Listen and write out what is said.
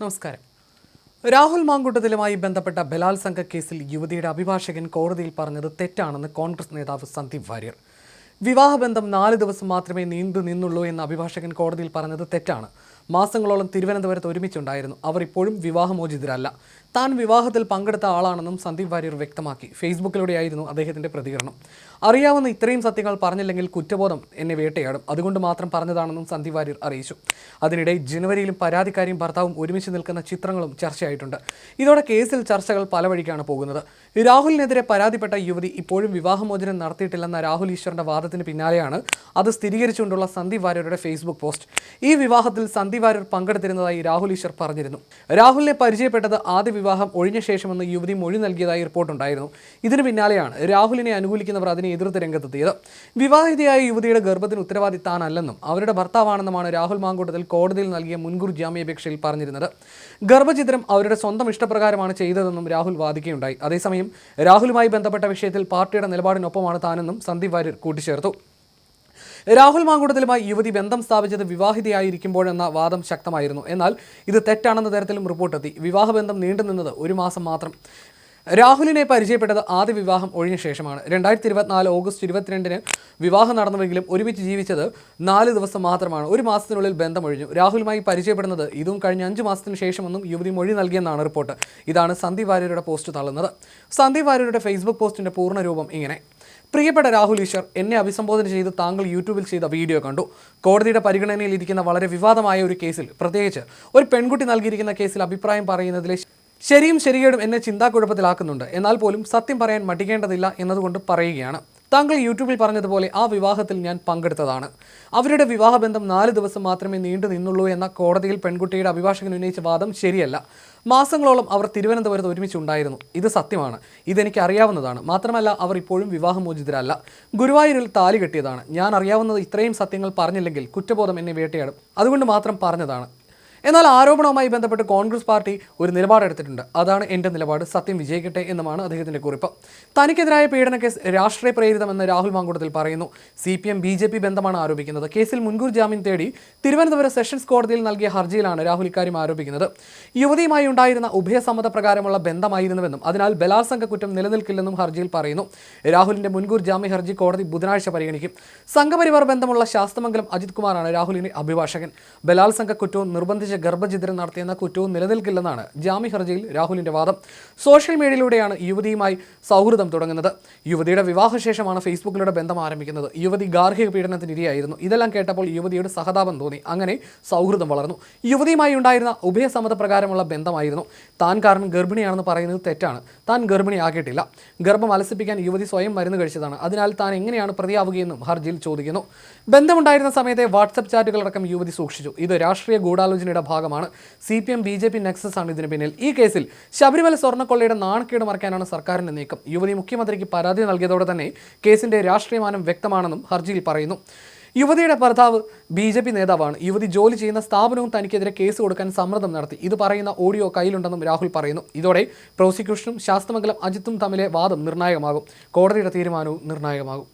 നമസ്കാരം. രാഹുൽ മാങ്കൂട്ടത്തിലുമായി ബന്ധപ്പെട്ട ബലാത്സംഗ കേസിൽ യുവതിയുടെ അഭിഭാഷകൻ കോടതിയിൽ പറഞ്ഞത് തെറ്റാണെന്ന് കോൺഗ്രസ് നേതാവ് സന്ദീപ് വാര്യർ. വിവാഹബന്ധം നാല് ദിവസം മാത്രമേ നീണ്ടു നിന്നുള്ളൂ എന്ന് അഭിഭാഷകൻ കോടതിയിൽ പറഞ്ഞത് തെറ്റാണ്. മാസങ്ങളോളം തിരുവനന്തപുരത്ത് ഒരുമിച്ചുണ്ടായിരുന്നു. അവർ ഇപ്പോഴും വിവാഹമോചിതരല്ല. താൻ വിവാഹത്തിൽ പങ്കെടുത്ത ആളാണെന്നും സന്ദീപ് വാര്യർ വ്യക്തമാക്കി. ഫേസ്ബുക്കിലൂടെയായിരുന്നു അദ്ദേഹത്തിന്റെ പ്രതികരണം. അറിയാവുന്ന ഇത്രയും സത്യങ്ങൾ പറഞ്ഞില്ലെങ്കിൽ കുറ്റബോധം എന്നെ വേട്ടയാടും. അതുകൊണ്ട് മാത്രം പറഞ്ഞതാണെന്നും സന്ദീപ് വാര്യർ അറിയിച്ചു. അതിനിടെ ജനുവരിയിലും പരാതിക്കാരിയും ഭർത്താവും ഒരുമിച്ച് നിൽക്കുന്ന ചിത്രങ്ങളും ചർച്ചയായിട്ടുണ്ട്. ഇതോടെ കേസിൽ ചർച്ചകൾ പല വഴിക്കാണ് പോകുന്നത്. രാഹുലിനെതിരെ പരാതിപ്പെട്ട യുവതി ഇപ്പോഴും വിവാഹമോചനം നടത്തിയിട്ടില്ലെന്ന രാഹുൽ ഈശ്വറിന്റെ വാദത്തിന് പിന്നാലെയാണ് അത് സ്ഥിരീകരിച്ചുകൊണ്ടുള്ള സന്ദീപ് വാര്യരുടെ ഫേസ്ബുക്ക് പോസ്റ്റ്. ഈ വിവാഹത്തിൽ സന്ദീപ് വാര്യർ പങ്കെടുത്തിരുന്നതായി രാഹുൽ ഈശ്വർ പറഞ്ഞിരുന്നു. രാഹുലിനെ പരിചയപ്പെട്ടത് ആദ്യ വിവാഹം ഒഴിഞ്ഞ ശേഷമെന്ന് യുവതി മൊഴി നൽകിയതായി റിപ്പോർട്ടുണ്ടായിരുന്നു. ഇതിന് പിന്നാലെയാണ് രാഹുലിനെ അനുകൂലിക്കുന്നവർ അതിനെ എതിർത്ത് രംഗത്തെത്തിയത്. വിവാഹിതയായ യുവതിയുടെ ഗർഭത്തിന് ഉത്തരവാദി താനല്ലെന്നും അവരുടെ ഭർത്താവാണെന്നുമാണ് രാഹുൽ മാങ്കൂട്ടത്തിൽ കോടതിയിൽ നൽകിയ മുൻകൂർ ജാമ്യാപേക്ഷയിൽ പറഞ്ഞിരുന്നത്. ഗർഭചിത്രം അവരുടെ സ്വന്തം ഇഷ്ടപ്രകാരമാണ് ചെയ്തതെന്നും രാഹുൽ വാദിക്കുകയുണ്ടായി. അതേസമയം രാഹുലുമായി ബന്ധപ്പെട്ട വിഷയത്തിൽ പാർട്ടിയുടെ നിലപാടിനൊപ്പമാണ് താനെന്നും സന്ദീപ് വാര്യർ കൂട്ടിച്ചേർത്തു. രാഹുൽ മാങ്കൂട്ടത്തിലുമായി യുവതി ബന്ധം സ്ഥാപിച്ചത് വിവാഹിതയായിരിക്കുമ്പോഴെന്ന വാദം ശക്തമായിരുന്നു. എന്നാൽ ഇത് തെറ്റാണെന്ന തരത്തിലും റിപ്പോർട്ടെത്തി വിവാഹബന്ധം നീണ്ടുനിന്നത് ഒരു മാസം മാത്രം. രാഹുലിനെ പരിചയപ്പെട്ടത് ആദ്യ വിവാഹം ഒഴിഞ്ഞ ശേഷമാണ്. രണ്ടായിരത്തി ഇരുപത്തിനാല് ഓഗസ്റ്റ് ഇരുപത്തിരണ്ടിന് വിവാഹം നടന്നുവെങ്കിലും ഒരുമിച്ച് ജീവിച്ചത് നാല് ദിവസം മാത്രമാണ്. ഒരു മാസത്തിനുള്ളിൽ ബന്ധം ഒഴിഞ്ഞു. രാഹുലുമായി പരിചയപ്പെടുന്നത് ഇതും കഴിഞ്ഞ അഞ്ച് മാസത്തിന് ശേഷമെന്നും യുവതി മൊഴി നൽകിയെന്നാണ് റിപ്പോർട്ട്. ഇതാണ് സന്ദീപ് വാര്യരുടെ പോസ്റ്റ് തള്ളുന്നത്. സന്ദീപ് വാര്യരുടെ ഫേസ്ബുക്ക് പോസ്റ്റിന്റെ പൂർണരൂപം ഇങ്ങനെ. പ്രിയപ്പെട്ട രാഹുൽ ഈശ്വർ എന്നെ അഭിസംബോധന ചെയ്ത് താങ്കൾ യൂട്യൂബിൽ ചെയ്ത വീഡിയോ കണ്ടു. കോടതിയുടെ പരിഗണനയിൽ ഇരിക്കുന്ന വളരെ വിവാദമായ ഒരു കേസിൽ പ്രത്യേകിച്ച് ഒരു പെൺകുട്ടി നൽകിയിരിക്കുന്ന കേസിൽ അഭിപ്രായം പറയുന്നതിലെ ശരിയും ശരികേടും എന്നെ ചിന്താക്കുഴപ്പത്തിലാക്കുന്നുണ്ട്. എന്നാൽ പോലും സത്യം പറയാൻ മടിക്കേണ്ടതില്ല എന്നതുകൊണ്ട് പറയുകയാണ്. താങ്കൾ യൂട്യൂബിൽ പറഞ്ഞതുപോലെ ആ വിവാഹത്തിൽ ഞാൻ പങ്കെടുത്തതാണ്. അവരുടെ വിവാഹബന്ധം നാല് ദിവസം മാത്രമേ നീണ്ടു നിന്നുള്ളൂ എന്ന കോടതിയിൽ പെൺകുട്ടിയുടെ അഭിഭാഷകൻ ഉന്നയിച്ച വാദം ശരിയല്ല. മാസങ്ങളോളം അവർ തിരുവനന്തപുരത്ത് ഒരുമിച്ചുണ്ടായിരുന്നു ഇത് സത്യമാണ്. ഇതെനിക്ക് അറിയാവുന്നതാണ്. മാത്രമല്ല അവർ ഇപ്പോഴും വിവാഹമോചിതരല്ല. ഗുരുവായൂരിൽ താലി കെട്ടിയതാണ്. ഞാൻ അറിയാവുന്നത് ഇത്രയും സത്യങ്ങൾ പറഞ്ഞില്ലെങ്കിൽ കുറ്റബോധം എന്നെ വേട്ടയാടും. അതുകൊണ്ട് മാത്രം പറഞ്ഞതാണ്. എന്നാൽ ആരോപണവുമായി ബന്ധപ്പെട്ട് കോൺഗ്രസ് പാർട്ടി ഒരു നിലപാടെടുത്തിട്ടുണ്ട് അതാണ് എന്റെ നിലപാട്. സത്യം വിജയിക്കട്ടെ എന്നുമാണ് അദ്ദേഹത്തിന്റെ കുറിപ്പ്. തനിക്കെതിരായ പീഡന കേസ് രാഷ്ട്രീയ പ്രേരിതമെന്ന് രാഹുൽ മാങ്കൂട്ടത്തിൽ പറയുന്നു. C P M B J P ബന്ധമാണ് ആരോപിക്കുന്നത്. കേസിൽ മുൻകൂർ ജാമ്യം തേടി തിരുവനന്തപുരം സെഷൻസ് കോടതിയിൽ നൽകിയ ഹർജിയിലാണ് രാഹുൽ ഇക്കാര്യം ആരോപിക്കുന്നത്. യുവതിയുമായി ഉണ്ടായിരുന്ന ഉഭയസമ്മത പ്രകാരമുള്ള ബന്ധമായിരുന്നുവെന്നും അതിനാൽ ബലാത്സംഗ കുറ്റം നിലനിൽക്കില്ലെന്നും ഹർജിയിൽ പറയുന്നു. രാഹുലിന്റെ മുൻകൂർ ജാമ്യ ഹർജി കോടതി ബുധനാഴ്ച പരിഗണിക്കും. സംഘപരിവാർ ബന്ധമുള്ള ശാസ്ത്രമംഗലം അജിത് കുമാറാണ് രാഹുലിന്റെ അഭിഭാഷകൻ. ബലാത്സംഗ കുറ്റവും നിർബന്ധിച്ച ഗർഭചിത്രം നടത്തിയെന്ന കുറ്റവും നിലനിൽക്കില്ലെന്നാണ് ജാമ്യ ഹർജിയിൽ രാഹുലിന്റെ വാദം. സോഷ്യൽ മീഡിയയിലൂടെയാണ് യുവതിയുമായി സൗഹൃദം തുടങ്ങുന്നത്. യുവതിയുടെ വിവാഹശേഷമാണ് ഫേസ്ബുക്കിലൂടെ ബന്ധം ആരംഭിക്കുന്നത്. യുവതി ഗാർഹിക പീഡനത്തിന് ഇരയായിരുന്നു ഇതെല്ലാം കേട്ടപ്പോൾ യുവതിയുടെ സഹതാപം തോന്നി. അങ്ങനെ സൗഹൃദം വളർന്നു. യുവതിയുമായി ഉണ്ടായിരുന്ന ഉഭയസമ്മത പ്രകാരമുള്ള ബന്ധമായിരുന്നു. താൻ കാരണം ഗർഭിണിയാണെന്ന് പറയുന്നത് തെറ്റാണ്. താൻ ഗർഭിണിയാക്കിയിട്ടില്ല ഗർഭം അലസിപ്പിക്കാൻ യുവതി സ്വയം മരുന്ന് കഴിച്ചതാണ്. അതിനാൽ താൻ എങ്ങനെയാണ് പ്രതിയാവുകയെന്നും ഹർജിയിൽ ചോദിക്കുന്നു. ബന്ധമുണ്ടായിരുന്ന സമയത്തെ വാട്സപ്പ് ചാറ്റുകളടക്കം യുവതി സൂക്ഷിച്ചു. ഇത് രാഷ്ട്രീയ ഗൂഢാലോചനയുടെ ഭാഗമാണ്. C P M B J P nexus ആണ് ഇതിന് പിന്നിൽ. ഈ കേസിൽ ശബരിമല സ്വർണക്കൊള്ളയുടെ നാണക്കേട് മറയ്ക്കാനാണ് സർക്കാരിന്റെ നീക്കം. യുവതി മുഖ്യമന്ത്രിക്ക് പരാതി നൽകിയതോടെ തന്നെ കേസിന്റെ രാഷ്ട്രീയമാനം വ്യക്തമാണെന്നും ഹർജിയിൽ പറയുന്നു. യുവതിയുടെ ഭർത്താവ് ബി ജെ പി നേതാവാണ്. യുവതി ജോലി ചെയ്യുന്ന സ്ഥാപനവും തനിക്കെതിരെ കേസ് കൊടുക്കാൻ സമ്മർദ്ദം നടത്തി. ഇത് പറയുന്ന ഓഡിയോ കയ്യിലുണ്ടെന്നും രാഹുൽ പറയുന്നു. ഇതോടെ പ്രോസിക്യൂഷനും ശാസ്തമംഗലം അജിത്തും തമ്മിലെ വാദം നിർണായകമാകും. കോടതിയുടെ തീരുമാനവും നിർണായകമാകും.